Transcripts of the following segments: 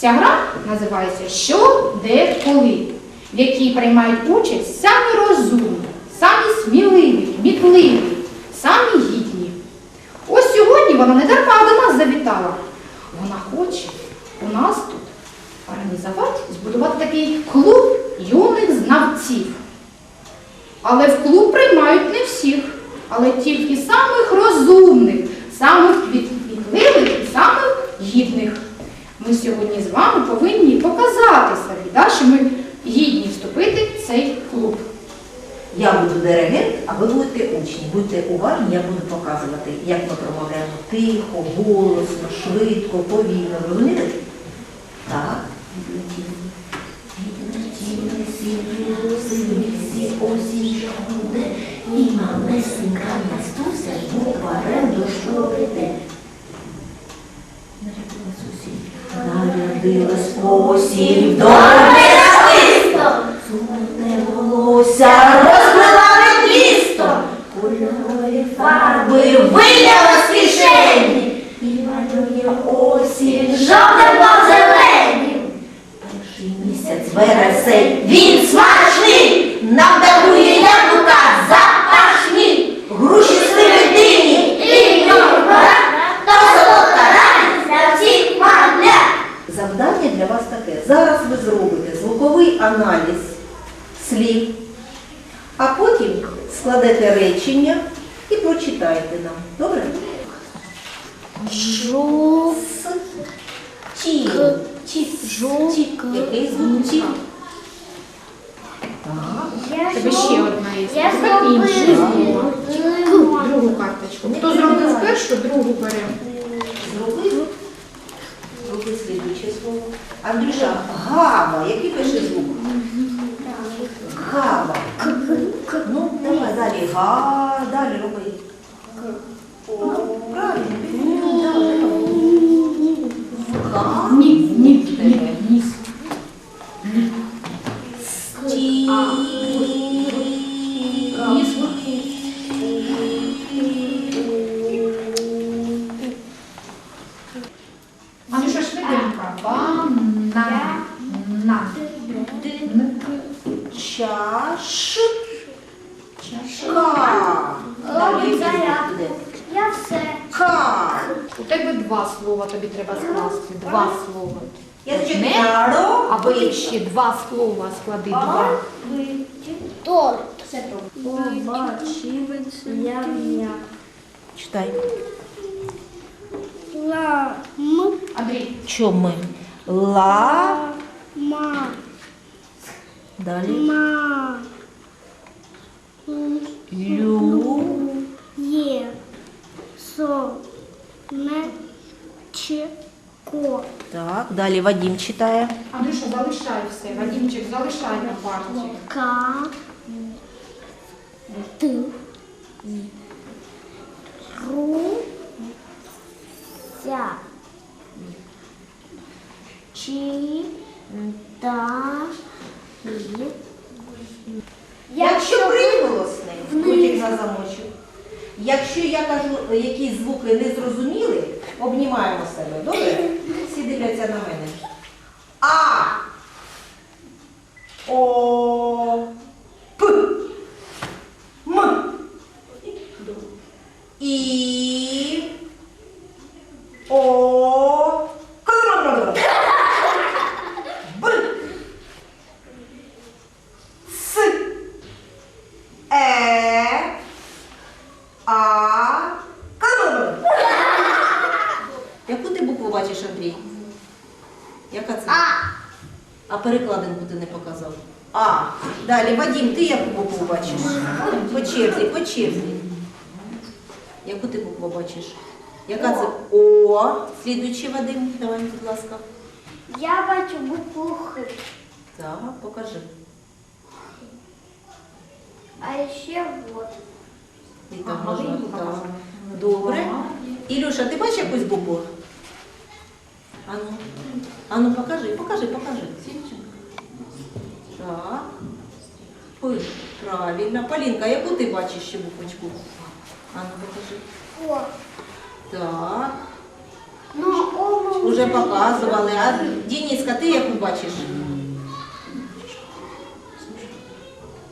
Ця гра називається Що, де, коли, в якій приймають участь самі розумні, самі сміливі, мітливі, самі гідні. Ось сьогодні вона не дарма до нас завітала. Вона хоче у нас тут організувати, збудувати такий клуб юних знавців. Але в клуб приймають не всіх, але тільки самих розумних, самих відвідливих і самих гідних. Ми сьогодні з вами повинні показати собі, да, що ми гідні вступити в цей клуб. Я буду диригент, а ви будете учні. Будьте уважні, я буду показувати, як ми промовляємо тихо, голосно, швидко, повільно. Розумієте? Так. Осінь буде, і малесенька Настуся букварем до школи. Нарядилась осінь. Добре свисто, Золоте волосся над місто, кольорові фарби виляла з кишені, і малює осінь жовтим по зеленім. Перший місяць вересень, він смачний, нам дарує яблука запашні, груші сливи і гора, та солодка радість для всіх малят. Завдання для вас таке. Зараз ви зробите звуковий аналіз слів, а потім складете речення і прочитаєте нам. Добре? Жу. С. Ті. Ті. Жу. Ті. Який звук? Ті. Так. Тебе ще одна є. Я Тепер зробила. Другу карточку. Хто зробив першу, другу беремо. Зроби. Зроби слідуюче слово. Андрюша, гава. Який перший звук? Гава. Ну, давай далі. Га, далі роби. О, правильно. Давай. Га. Ні, ні, ні, слова тобі треба скласти. Два слова. Я Не? чекаю. Або ще два слова склади. Два. Торт. Ягня. Читай. Лам. Андрій. Чоми? Ла. Ма. Далі. Ма. Лю. Є. Со. Не. Че. Ко. Так, далі Вадим читає. Андрюша, залишай все. Вадімчик, залишай на парті. Ка. Т. Ру. Ся. Чи. Та. Ї. Якщо приголосний, потім на замочок. Якщо я кажу, якісь звуки не зрозуміли, обнімаємо себе. Добре? Всі дивляться на мене. А. О. П. М. І. О. Б. С. Е. А. К. Яку ти букву бачиш, Андрій? Яка це? А. А перекладинку ти не показав. А. Далі, Вадим, ти яку букву бачиш? По черзі, по черзі. Яку ти букву бачиш? Яка це? О. Слідуючий Вадим, давай, будь ласка. Я бачу букву Х. Так, покажи. А ще вот. І там можна. Так. Добре. Ілюша, ти бачиш якусь букву? Ану. Ану, покажи, покажи, покажи. Так. П. Правильно. Полінка, яку ти бачиш ще буквочку? Ану, покажи. О. Так, Ну, о, уже показували. А Дініска, ти яку бачиш?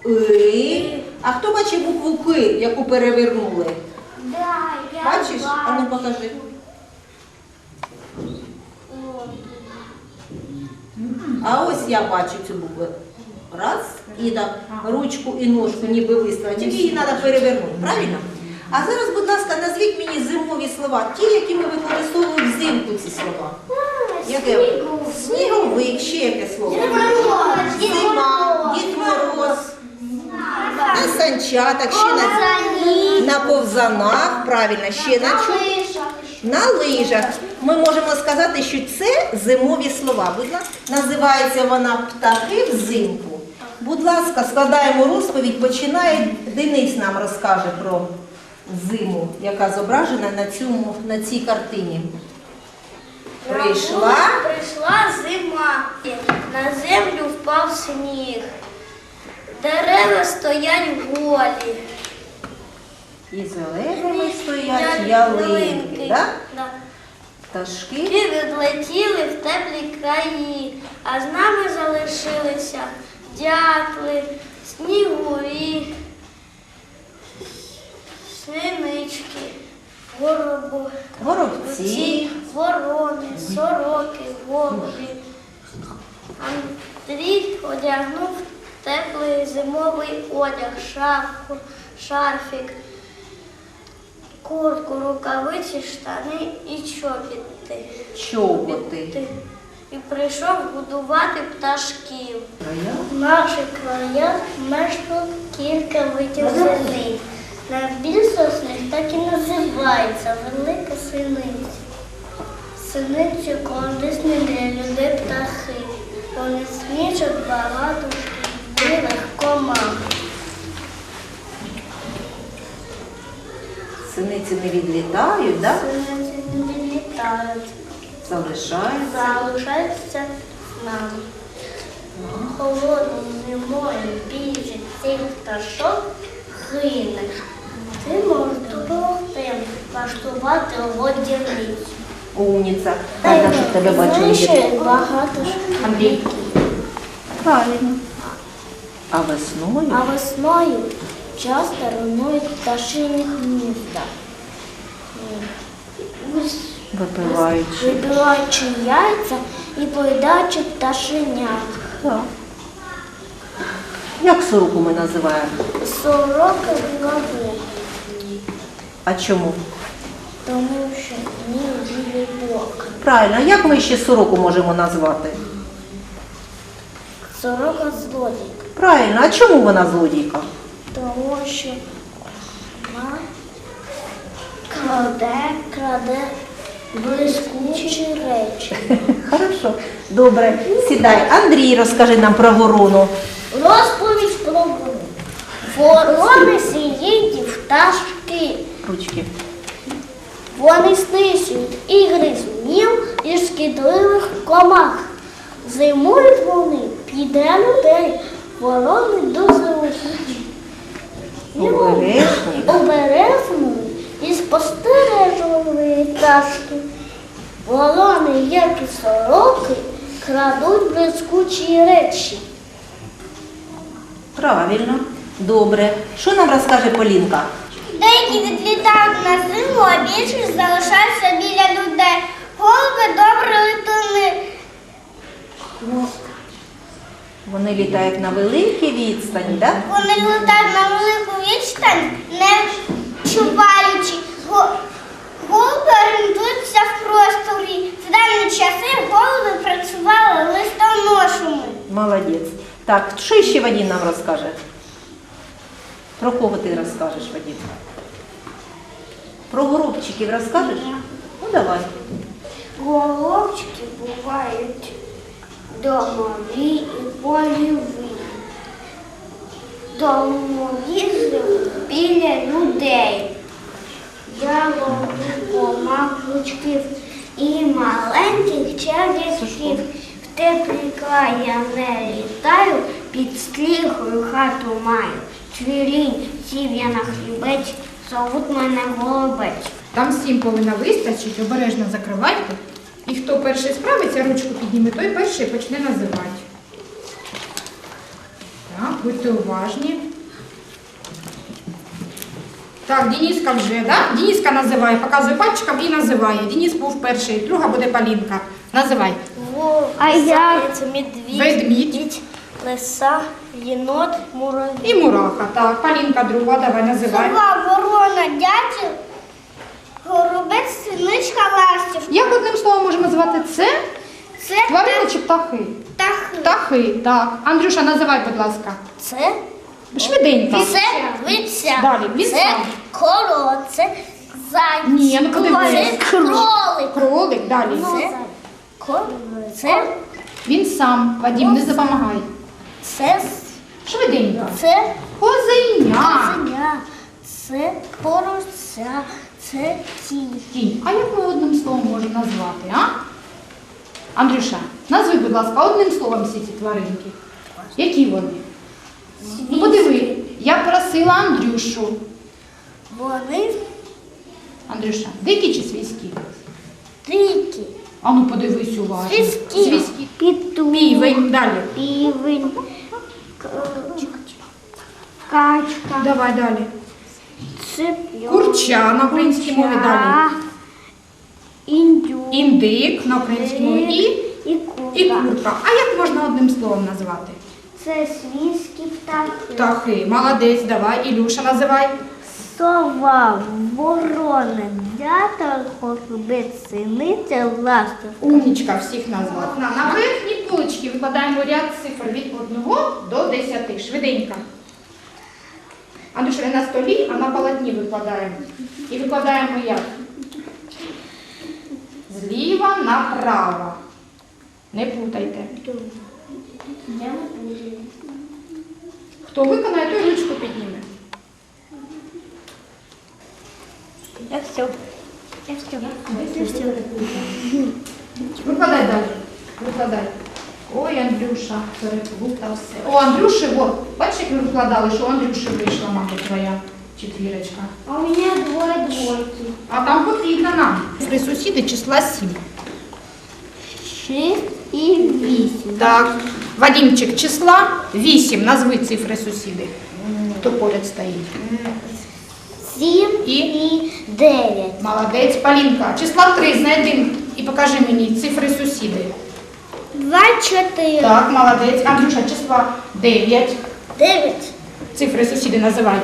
И. А хто бачить букву К, яку перевернули? Да, я Бачиш? А ну покажи. О. А ось я бачу цю букву. Раз, і так ручку і ножку ніби виставити. Тільки її треба перевернути, правильно? А зараз, будь ласка, назвіть мені зимові слова, ті, які ми використовуємо взимку ці слова. Яке? Сніговик, ще яке слово? Зима, Дід Мороз, на санчатах, ще на, на ковзанах, правильно, ще на чому? На лижах. Ми можемо сказати, що це зимові слова. Будь ласка, називається вона птахи взимку. Будь ласка, складаємо розповідь. Починає Денис нам розкаже про зиму, яка зображена на цьому на цій картині. Прийшла. Прийшла зима, на землю впав сніг. Дерева стоять голі. І зеленими стоять ялинки. Да? Да. Пташки. Ті відлетіли в теплі краї, а з нами залишилися дятли, снігурі, синички, горобу, Горобці. ворони, сороки, голуби. Андрій одягнув теплий зимовий одяг, шапку, шарфік, куртку, рукавиці, штани і чобіти. Чоботи. І прийшов будувати пташків. Края. В наших краях мешкало кілька видів синиць. Найбільше з них так і називається велика синиця. Синиці корисні для людей птахи. Вони смічать багато шкідливих комах. Синиці не відлітають, да? Синиці не відлітають, залишаються. залишаються з нами. Холодною зимою більше цих пташок гине. Ти можеш допомогти влаштувати водяницю. Умніця. Рада, що тебе бачили. Знаєш, багато ж Андрій. Правильно. А весною? А весною часто руйнують пташиних гнізда. Випиваючи. Вибиваючи яйця і поїдаючи пташенят. Так. Як сороку ми називаємо? Сорока голови, А чому? тому що в ній білий бок. Правильно, а як ми ще сороку можемо назвати? Сорока злодій, Правильно, а чому вона злодійка? Тому що вона краде, краде блискучі речі. Хорошо. Добре, сідай. Андрій, розкажи нам про ворону. Розповідь про ворону. Ворони сіють пташки. Ручки. Вони стисують і гризунів, і шкідливих комах. Зимують вони піде людей, ворони дуже лихі. Обережні. Обережні і спостережливі пташки. Ворони, як і сороки, крадуть блискучі речі. Правильно. Добре. Що нам розкаже Полінка? Деякі відлітають на зиму, а більшість залишаються біля людей. Голуби добре летуни. Вони літають на великій відстані, так? Вони летають на велику відстань, не чуваючи. Го- Голуби орієнтуються в просторі. В дані часи голуби працювали листоношами. Молодець. Так, що ще Вадим нам розкаже? Про кого ти розкажеш, Вадим? Про горобчиків розкажеш? Ну давай. Головчики бувають домові і польові. Домові живуть біля людей. Я ловлю комах і маленьких черв'яків. В теплі край я не літаю, Під стріхою хату маю. Цвірінь сів я на хлібець, зовут мене голубець. Там всім повинна вистачить, обережно закривайте. І хто перший справиться, ручку підніме, той перший почне називати. Так, будьте уважні. Так, Дениска вже, да? Дениска називає, показує пальчиком і називає. Денис був перший, друга буде Полінка. Називай. А я медвідь, Ведмідь лиса, єнот, муравій. і мураха. Так, Полінка друга, давай називай. сова, ворона, дятел, горобець, синичка, ластівка. Як одним словом можемо назвати це? Це Тварини чи птахи? птахи. Птахи, так. Андрюша, називай, будь ласка. Це Швиденько. це виця, Далі, це коро, це Ні, ну подивись. це кролик, Кролик, далі. це, ко, це, Він сам, Вадим, не допомагай. це, Швиденько. це Козеня. козеня, це порося, це кінь. Кінь. А як ми одним словом можемо назвати, а? Андрюша, назви, будь ласка, одним словом всі ці тваринки. Які вони? Ну подиви, я просила Андрюшу. Вони Андрюша, дикі чи свійські? дикі, А ну подивись уважно. Свійські. Свійські. Піту, Півень, далі. півень, к- качка, Давай далі. цип'йон, Курча на українській мові далі. індюк, Індик на українській мові і, і курка. і курка. А як можна одним словом назвати? Це свійські птахи. Птахи. Молодець, давай. Ілюша називай. Сова, ворона, дятел, горобець, синиця, ластівка. Умнічка всіх назвав. На, на верхній поличці викладаємо ряд цифр від 1 до 10. Швиденько. Андрюша, не на столі, а на полотні викладаємо. І викладаємо як? Зліва направо. Не путайте. Хто виконає, той ручку підніме. Я все. Я все. Викладай далі. Викладай. Ой, Андрюша, переплутався. О, Андрюші, от, бачиш, як ми викладали, що у Андрюші вийшла, мабуть, твоя четвірочка. А у мене двоє двойки. А там потрібно нам. При сусіди числа 7. Шість і вісім. Так. Вадимчик, числа 8. Назви цифри сусіди. Хто поряд стоїть. Сім І? і дев'ять. Молодець, Полінка. Числа 3 знайди і покажи мені цифри сусіди. Два, чотири. Так, молодець. Андрюша, числа 9. Дев'ять. Цифри сусіди називай.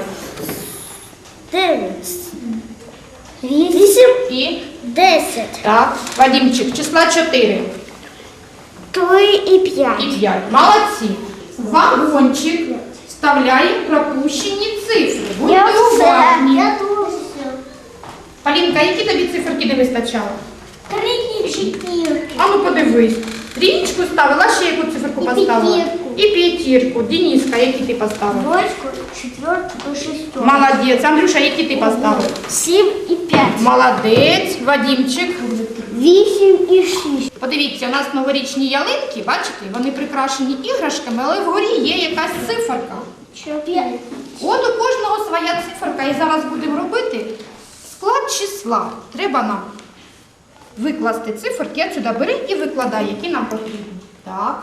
Дев'ять. Вісім. І Десять. так, Вадимчик, числа 4. Три і п'ять. І 5. Молодці. В Вагончик вставляє пропущені цифри. Будьте уважні. Я дуже. Полінка, які тобі циферки не вистачало? Три і чотири. А ну подивись. Трічку ставила, ще яку циферку І поставила? п'ятірку. І п'ятірку. Дениска, які ти поставила? Двоечку, четвертку, шесту. Молодець. Андрюша, які ти поставив? Сім і п'ять. Молодець. Вадимчик. Вісім і шість. Подивіться, у нас новорічні ялинки, бачите, вони прикрашені іграшками, але вгорі є якась циферка. Чотири. От у кожного своя циферка. І зараз будемо робити склад числа. Треба нам викласти циферки, отсюди бери і викладай, які нам потрібні. Так.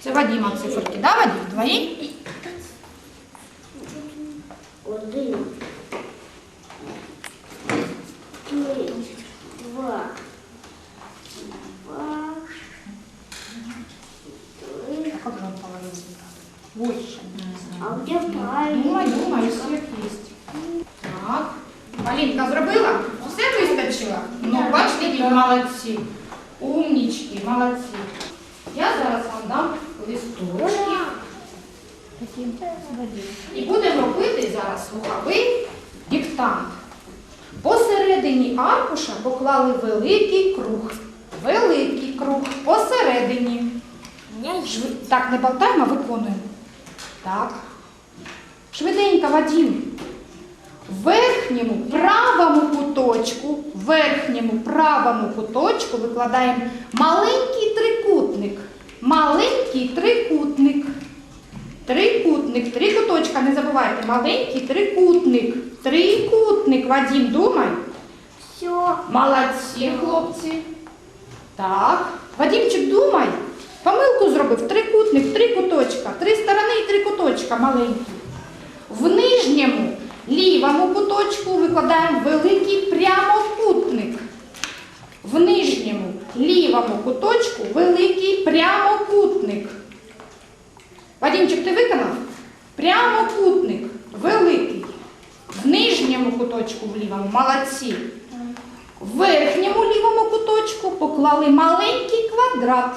Це Вадима циферки, да, Вадим? Твої? Один. Три. Два. Два. Три. Как же он половину? Восемь. А где правильно? Думай, думай, все есть. Так. Малинка зробила? Все вистачило? Ну, бачите, які ви молодці. Умнічки, молодці. Я зараз вам дам листочки. І будемо робити зараз слуховий диктант. Посередині аркуша поклали великий круг. Великий круг посередині. Так, не болтаємо, а виконуємо. Так. Швиденько, Вадим. В верхньому правому куточку, в верхньому правому куточку викладаємо маленький трикутник. Маленький трикутник. Трикутник, три куточка, не забувайте, маленький трикутник. Трикутник, Вадим, думай. Все. Молодці, хлопці. Так. Вадимчик, думай. Помилку зробив. Трикутник, три куточка. Три сторони і три куточка маленькі. В нижньому лівому куточку викладаємо великий прямокутник. В нижньому лівому куточку великий прямокутник. Вадимчик, ти виконав? Прямокутник великий. В нижньому куточку в лівому молодці. В верхньому лівому куточку поклали маленький квадрат.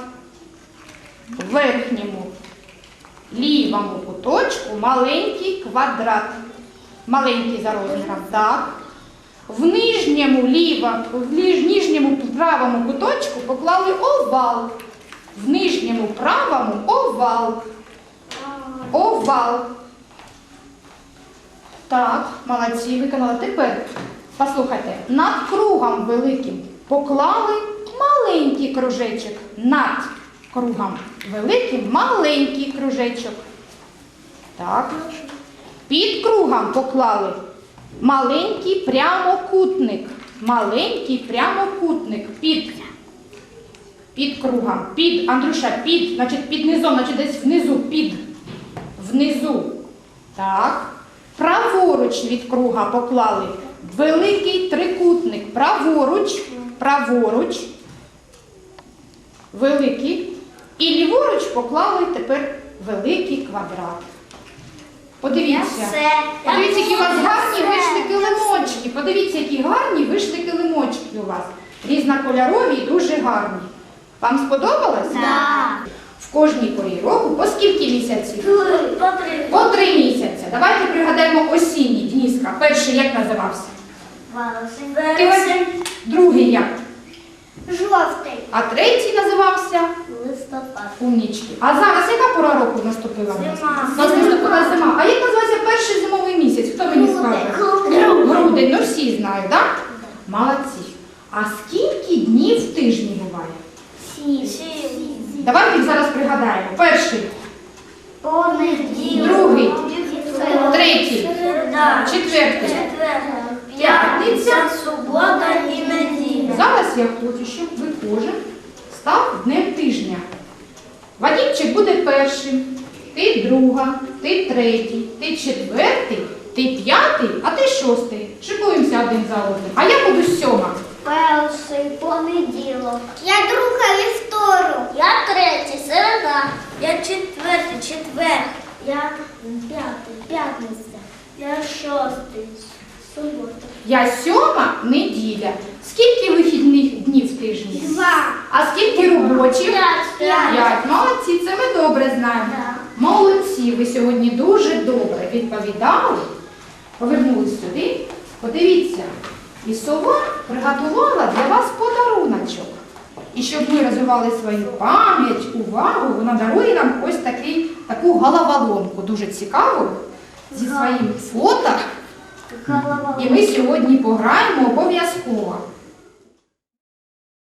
В верхньому лівому куточку маленький квадрат. Маленький за розміром. Так. В нижньому лівому, в нижньому правому куточку поклали овал. В нижньому правому овал. Овал. Так, молодці, виконали. Тепер послухайте, над кругом великим поклали маленький кружечок. Над кругом великим маленький кружечок. Так. Під кругом поклали маленький прямокутник. Маленький прямокутник. Під. Під кругом. Під, Андрюша, під, значить під низом, значить десь внизу, під. Внизу. Так. Праворуч від круга поклали великий трикутник. Праворуч, праворуч, великий. І ліворуч поклали тепер великий квадрат. Подивіться. Подивіться, які у вас гарні вийшли килимочки. Подивіться, які гарні вийшли килимочки у вас. Різнокольорові і дуже гарні. Вам сподобалось? Так. В кожній порі року по скільки місяців? Потрібно. По три місяці. Давайте пригадаємо осінній Дніска. Перший як називався? Ось другий як? Жовтий. А третій називався Листопад. Умнічки. А зараз яка пора року наступила? нас? Зима. У нас наступила зима. А як називається перший зимовий місяць? Хто мені скаже? Грудень. Грудень, ну всі знають, так? Молодці. А скільки днів в тижні буває? Сім. Давайте їх зараз пригадаємо. Перший, Понеділок. Другий. Третій. Середа. четвертий. Четверта. П'ятниця. Субота і неділя. Зараз я хочу, щоб ви кожен став днем тижня. Вадімчик буде першим, ти друга, ти третій, ти четвертий, ти п'ятий, а ти шостий. Шикуємося один за одним. А я буду сьома. Перший понеділок. Я друга вівторок. Я третій, середа. Я четвертий, четвер. Я п'ятий, п'ятниця. Я шостий, субота. Я сьома неділя. Скільки вихідних днів в тижні? Два. А скільки робочих? П'ять. П'ять. Молодці, це ми добре знаємо. Так. Молодці, ви сьогодні дуже добре відповідали. Повернулись сюди. Подивіться, і сова приготувала для вас подаруночок. І щоб ми розвивали свою пам'ять, увагу, вона дарує нам ось такий, таку головоломку, дуже цікаву, зі своїм фото. І ми сьогодні пограємо обов'язково.